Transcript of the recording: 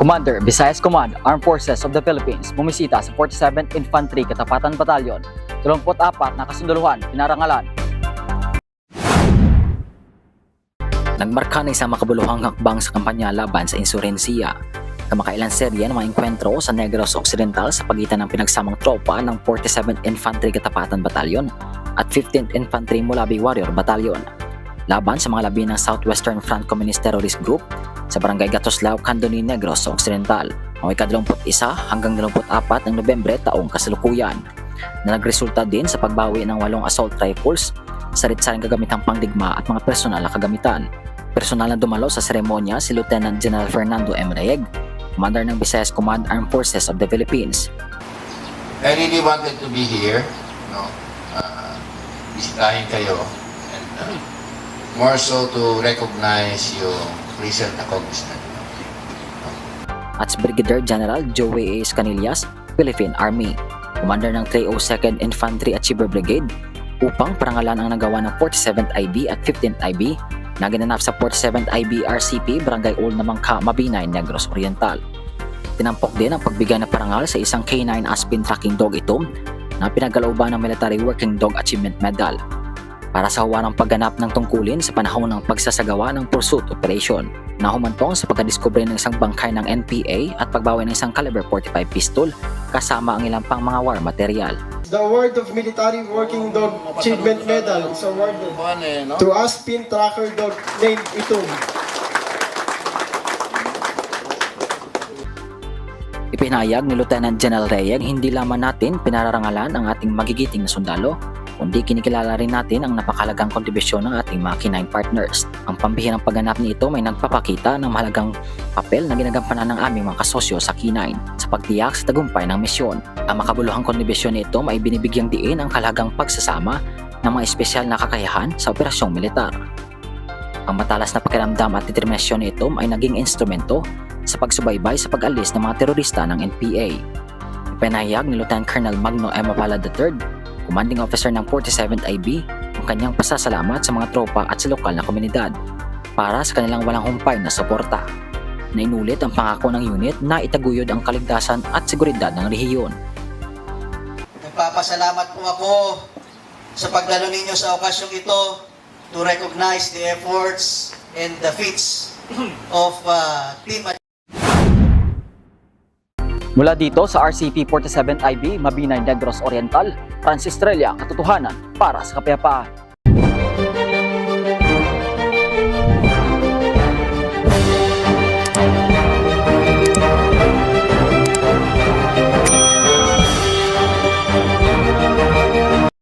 Commander, Visayas Command, Armed Forces of the Philippines, bumisita sa 47th Infantry Katapatan Battalion, 34 na kasunduluhan, pinarangalan. Nagmarka na isang makabuluhang hakbang sa kampanya laban sa insurensiya. Kamakailan serye ng mga enkwentro sa Negros Occidental sa pagitan ng pinagsamang tropa ng 47th Infantry Katapatan Battalion at 15th Infantry Mulabi Warrior Battalion laban sa mga labi ng Southwestern Front Communist Terrorist Group sa Barangay Gatoslao, Candoni, Negros Occidental noong ika-21 hanggang 24 ng Nobyembre taong kasalukuyan na nagresulta din sa pagbawi ng walong assault rifles, sarit-saring kagamitang pangdigma at mga personal na kagamitan. Personal na dumalo sa seremonya si Lieutenant General Fernando M. Reyeg, Commander ng Visayas Command Armed Forces of the Philippines. I really wanted to be here, no? Uh, bisitahin kayo and uh, more so to recognize yung recent accomplishment. at Brigadier General Joey A. Escanillas, Philippine Army, Commander ng 302nd Infantry Achiever Brigade, upang parangalan ang nagawa ng 47th IB at 15th IB na ginanap sa 47th IB RCP Barangay Old Namangka, Mabinay, Negros Oriental. Tinampok din ang pagbigay ng parangal sa isang K9 Aspin Tracking Dog ito na pinagalooban ng Military Working Dog Achievement Medal para sa hawa ng pagganap ng tungkulin sa panahon ng pagsasagawa ng pursuit operation na humantong sa pagkadiskubre ng isang bangkay ng NPA at pagbawi ng isang caliber 45 pistol kasama ang ilang pang mga war material. The award of Military Working Dog Achievement Medal is awarded to Aspin Tracker Dog named Itum. Ipinahayag ni Lieutenant General Reyeg hindi lamang natin pinararangalan ang ating magigiting na sundalo, kundi kinikilala rin natin ang napakalagang kontribusyon ng ating mga K9 partners. Ang pambihirang pagganap nito may nagpapakita ng mahalagang papel na ginagampanan ng aming mga kasosyo sa K9 sa pagtiyak sa tagumpay ng misyon. Ang makabuluhang kontribusyon nito ay binibigyang diin ang kalagang pagsasama ng mga espesyal na kakayahan sa operasyong militar. Ang matalas na pakiramdam at determinasyon nito ay naging instrumento sa pagsubaybay sa pag-alis ng mga terorista ng NPA. Ipinahayag ni Lieutenant Colonel Magno M. Apala III, commanding officer ng 47th IB, ang kanyang pasasalamat sa mga tropa at sa lokal na komunidad para sa kanilang walang humpay na suporta. Nainulit ang pangako ng unit na itaguyod ang kaligtasan at seguridad ng rehiyon. Nagpapasalamat po ako sa pagdalo ninyo sa okasyong ito to recognize the efforts and the feats of uh, Team Mula dito sa RCP 47 IB, Mabinay Negros Oriental, Francis Estrella, katotohanan para sa kapayapaan.